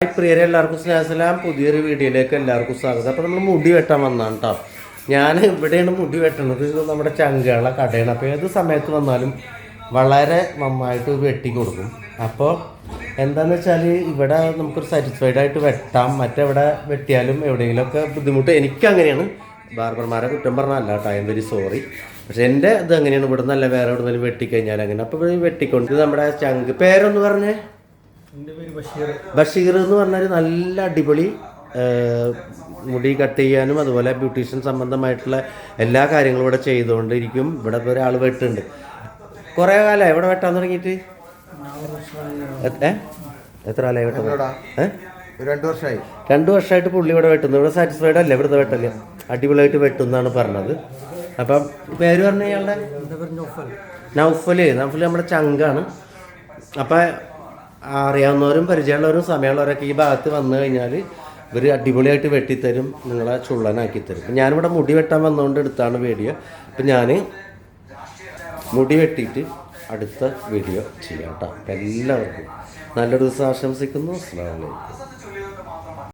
Hi പ്രിയരെ എല്ലാവർക്കും സ്നേഹസലാം. പുതിയൊരു വീഡിയോയിലേക്ക് എല്ലാവർക്കും സ്വാഗതം. അപ്പോൾ നമ്മൾ മുടി വെട്ടാൻ വന്നതാണ് കേട്ടോ ഞാൻ ഇവിടെയാണ് മുടി വെട്ടുന്നത് ഇത് നമ്മുടെ ചങ്കുകളെ കടയാണ്. അപ്പോൾ ഏത് സമയത്ത് വന്നാലും വളരെ നന്നായിട്ട് വെട്ടി കൊടുക്കും. അപ്പോൾ എന്താന്ന് വെച്ചാൽ ഇവിടെ നമുക്കൊരു സാറ്റിസ്ഫൈഡ് ആയിട്ട് വെട്ടാം. മറ്റെവിടെ വെട്ടിയാലും എവിടെയെങ്കിലുമൊക്കെ ബുദ്ധിമുട്ട് എനിക്ക് അങ്ങനെയാണ് ബാർബർമാരെ കുറ്റം പറഞ്ഞല്ല കേട്ടോ ഐ എം വെരി സോറി. പക്ഷെ എന്റെ ഇത് അങ്ങനെയാണ്. ഇവിടെ നിന്നല്ല വേറെ എവിടെ നിന്നും വെട്ടിക്കഴിഞ്ഞാൽ അങ്ങനെ അപ്പോൾ വെട്ടിക്കൊണ്ട് നമ്മുടെ ചങ്ക്. പേരൊന്ന് പറഞ്ഞേ. ബഷീർ. ബഷീർ എന്ന് പറഞ്ഞൊരു നല്ല അടിപൊളി മുടി കട്ട് ചെയ്യാനും അതുപോലെ ബ്യൂട്ടീഷ്യൻ സംബന്ധമായിട്ടുള്ള എല്ലാ കാര്യങ്ങളും ഇവിടെ ചെയ്തുകൊണ്ടിരിക്കും. ഇവിടെ ഇപ്പോൾ ഒരാൾ വെട്ടുണ്ട്. കുറേ കാലമായി ഇവിടെ വെട്ടാൻ തുടങ്ങിയിട്ട്? ഏ? എത്ര കാലമായി ഒരു രണ്ടു വർഷമായി. രണ്ട് വർഷമായിട്ട് പുള്ളി ഇവിടെ വെട്ടുന്നു. ഇവിടെ സാറ്റിസ്ഫൈഡ് അല്ലേ ഇവിടുത്തെ വെട്ടല്ലേ അടിപൊളിയായിട്ട് വെട്ടുന്നാണ് പറഞ്ഞത്. അപ്പം പേര് പറഞ്ഞ ഇയാളുടെ? നൗഫൽ നൗഫൽ. നൗഫൽ. നൗഫൽ നമ്മുടെ ചങ്കാണ്. അപ്പം അറിയാവുന്നവരും പരിചയമുള്ളവരും സമയമുള്ളവരൊക്കെ ഈ ഭാഗത്ത് വന്നു കഴിഞ്ഞാൽ ഇവർ അടിപൊളിയായിട്ട് വെട്ടിത്തരും നിങ്ങളെ ചുള്ളനാക്കി തരും. ഞാനിവിടെ മുടി വെട്ടാൻ വന്നുകൊണ്ട് എടുത്താണ് വീഡിയോ. അപ്പം ഞാൻ മുടി വെട്ടിയിട്ട് അടുത്ത വീഡിയോ ചെയ്യാം കേട്ടോ. എല്ലാവർക്കും നല്ലൊരു ദിവസം ആശംസിക്കുന്നു. അസ്സാം വലൈക്കും